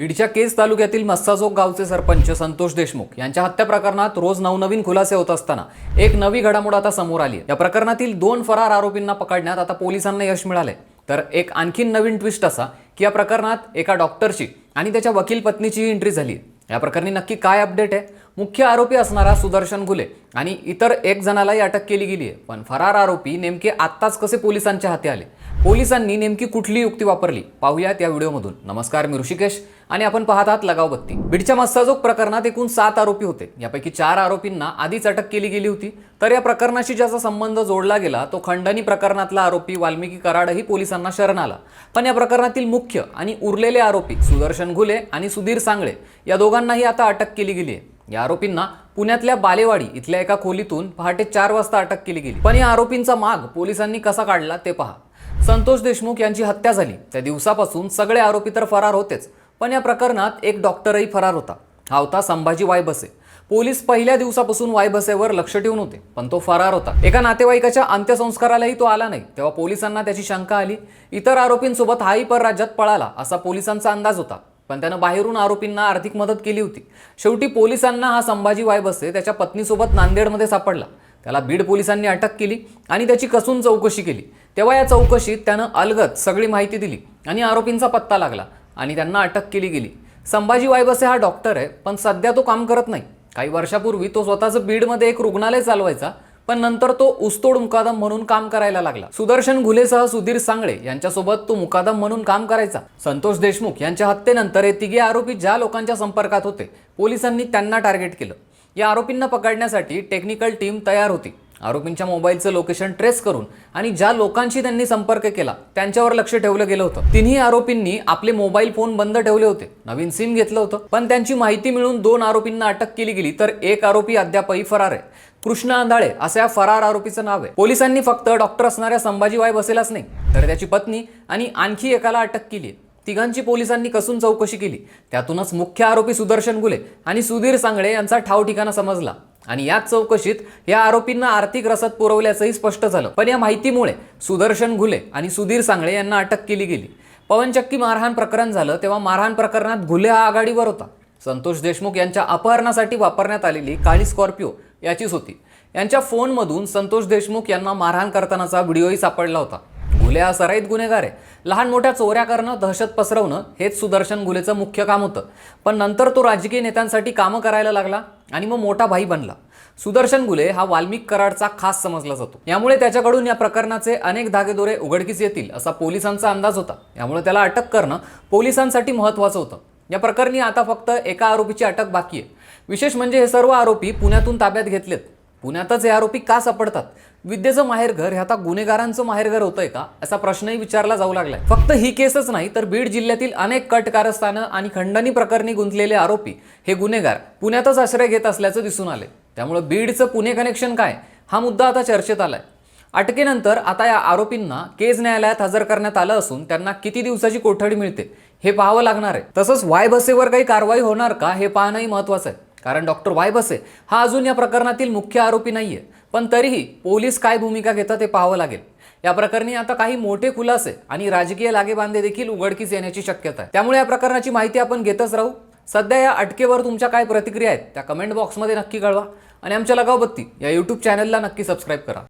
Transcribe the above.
बीडच्या केज तालुक्यातील मस्साजोग गावचे सरपंच संतोष देशमुख यांच्या हत्या प्रकरणात रोज नवनवीन खुलासे होत असताना एक नवी घडामोड आता समोर आली या प्रकरणातील दोन फरार आरोपींना पकडण्यात आता पोलिसांना यश मिळाले तर एक आणखीन नवीन ट्विस्ट असा की या प्रकरणात एका डॉक्टरची आणि त्याच्या वकील पत्नीचीही एंट्री झाली या प्रकरणी नक्की काय अपडेट आहे? मुख्य आरोपी असणारा सुदर्शन घुले आणि इतर एक जणालाही अटक केली गेली आहे. पण फरार आरोपी नेमके आत्ताच कसे पोलिसांच्या हाती आले? पोलिसांनी नेमकी कुठली युक्ती वापरली? पाहूयात या व्हिडिओमधून. नमस्कार मी ऋषिकेश आणि आपण पाहत आहात लगाव बत्ती. बीडच्या मस्ताजोग प्रकरणात एकूण सात आरोपी होते. यापैकी चार आरोपींना आधीच अटक केली गेली होती. तर या प्रकरणाशी ज्याचा संबंध जोडला गेला तो खंडणी प्रकरणातला आरोपी वाल्मिकी कराडही पोलिसांना शरण आला. पण या प्रकरणातील मुख्य आणि उरलेले आरोपी सुदर्शन घुले आणि सुधीर सांगळे या दोघांनाही आता अटक केली गेली आहे. या आरोपींना पुण्यातल्या बालेवाडी इथल्या एका खोलीतून पहाटे चार वाजता अटक केली गेली. पण या आरोपींचा माग पोलिसांनी कसा काढला ते पहा. संतोष देशमुख यांची हत्या झाली. त्या दिवसापासून सगळे आरोपी तर फरार होतेच पण या प्रकरणात एक डॉक्टरही फरार होता. हा होता संभाजी वायबसे. पोलीस पहिल्या दिवसापासून वायबसेवर लक्ष ठेवून होते पण तो फरार होता. एका नातेवाईकाच्या अंत्यसंस्कारालाही तो आला नाही. तेव्हा पोलिसांना त्याची शंका आली. इतर आरोपींसोबत हाही परराज्यात पळाला असा पोलिसांचा अंदाज होता. पण त्यानं बाहेरून आरोपींना आर्थिक मदत केली होती. शेवटी पोलिसांना हा संभाजी वायबसे त्याच्या पत्नीसोबत नांदेडमध्ये सापडला. त्याला बीड पोलिसांनी अटक केली आणि त्याची कसून चौकशी केली. तेव्हा या चौकशीत त्यानं अलगत सगळी माहिती दिली आणि आरोपींचा पत्ता लागला आणि त्यांना अटक केली गेली. संभाजी वायबसे हा डॉक्टर आहे पण सध्या तो काम करत नाही. काही वर्षापूर्वी तो स्वतःचं बीडमध्ये एक रुग्णालय चालवायचा पण नंतर तो उस्तोड मुकादम म्हणून काम करायला लागला. सुदर्शन घुलेसह सुधीर सांगळे यांच्यासोबत तो मुकादम म्हणून काम करायचा. संतोष देशमुख यांच्या हत्येनंतर हे तिघे आरोपी ज्या लोकांच्या संपर्कात होते पोलिसांनी त्यांना टार्गेट केलं. या आरोपींना पकडण्यासाठी टेक्निकल टीम तयार होती. आरोपींच्या मोबाईलचं लोकेशन ट्रेस करून आणि ज्या लोकांशी त्यांनी संपर्क केला त्यांच्यावर लक्ष ठेवलं गेलं होतं. तिन्ही आरोपींनी आपले मोबाईल फोन बंद ठेवले होते. नवीन सिम घेतलं होतं. पण त्यांची माहिती मिळून दोन आरोपींना अटक केली गेली तर एक आरोपी अद्यापही फरार आहे. कृष्ण आंधाळे असं या फरार आरोपीचं नाव आहे. पोलिसांनी फक्त डॉक्टर असणाऱ्या संभाजी वाय बसेलाच नाही तर त्याची पत्नी आणि आणखी एकाला अटक केली आहे. तिघांची पोलिसांनी कसून चौकशी केली. त्यातूनच मुख्य आरोपी सुदर्शन गुले आणि सुधीर सांगळे यांचा ठाव ठिकाणा समजला. आणि याच चौकशीत या आरोपींना आर्थिक रसद पुरवल्याचंही स्पष्ट झालं. पण या माहितीमुळे सुदर्शन घुले आणि सुधीर सांगळे यांना अटक केली गेली. पवनचक्की मारहाण प्रकरण झालं तेव्हा मारहाण प्रकरणात घुले हा आघाडीवर होता. संतोष देशमुख यांच्या अपहरणासाठी वापरण्यात आलेली काळी स्कॉर्पिओ याचीच होती. यांच्या फोनमधून संतोष देशमुख यांना मारहाण करतानाचा व्हिडिओही सापडला होता. गुले हा सराईत गुन्हेगार आहे. लहान मोठ्या चोऱ्या करणं दहशत पसरवणं हेच सुदर्शन गुलेचं मुख्य काम होतं. पण नंतर तो राजकीय नेत्यांसाठी कामं करायला लागला आणि मग मोठा भाई बनला. सुदर्शन गुले हा वाल्मिक कराडचा खास समजला जातो. यामुळे त्याच्याकडून या प्रकरणाचे अनेक धागेदोरे उघडकीस येतील असा पोलिसांचा अंदाज होता. यामुळे त्याला अटक करणं पोलिसांसाठी महत्त्वाचं होतं. या प्रकरणी आता फक्त एका आरोपीची अटक बाकी आहे. विशेष म्हणजे हे सर्व आरोपी पुण्यातून ताब्यात घेतलेत. पुण्यातच हे आरोपी का सापडतात? विद्येचं माहेरघर हे आता गुन्हेगारांचं माहेरघर होतंय का? असा प्रश्नही विचारला जाऊ लागलाय. फक्त ही केसच नाही तर बीड जिल्ह्यातील अनेक कट कारस्थानं आणि खंडणी प्रकरणी गुंतलेले आरोपी हे गुन्हेगार पुण्यातच आश्रय घेत असल्याचं दिसून आले त्यामुळे बीडचं पुणे कनेक्शन काय? हा मुद्दा आता चर्चेत आलाय. अटकेनंतर आता या आरोपींना केज न्यायालयात हजर करण्यात आलं असून त्यांना किती दिवसाची कोठडी मिळते हे पाहावं लागणार आहे. तसंच वाय बसेवर काही कारवाई होणार का हे पाहणंही महत्त्वाचं आहे. कारण डॉक्टर वाय बसे हा अजून या प्रकरणातील मुख्य आरोपी नाही आहे पण तरीही पोलीस काय भूमिका घेतात ते पाहावं लागेल. या प्रकरणी आता काही मोठे खुलासे आणि राजकीय लागेबांधे देखील उघडकीस येण्याची शक्यता आहे. त्यामुळे या प्रकरणाची माहिती आपण घेतच राहू. सध्या या अटकेवर तुमच्या काय प्रतिक्रिया आहेत त्या कमेंट बॉक्समध्ये नक्की कळवा. आणि आमच्या लगावबत्ती या यूट्यूब चॅनलला नक्की सबस्क्राईब करा.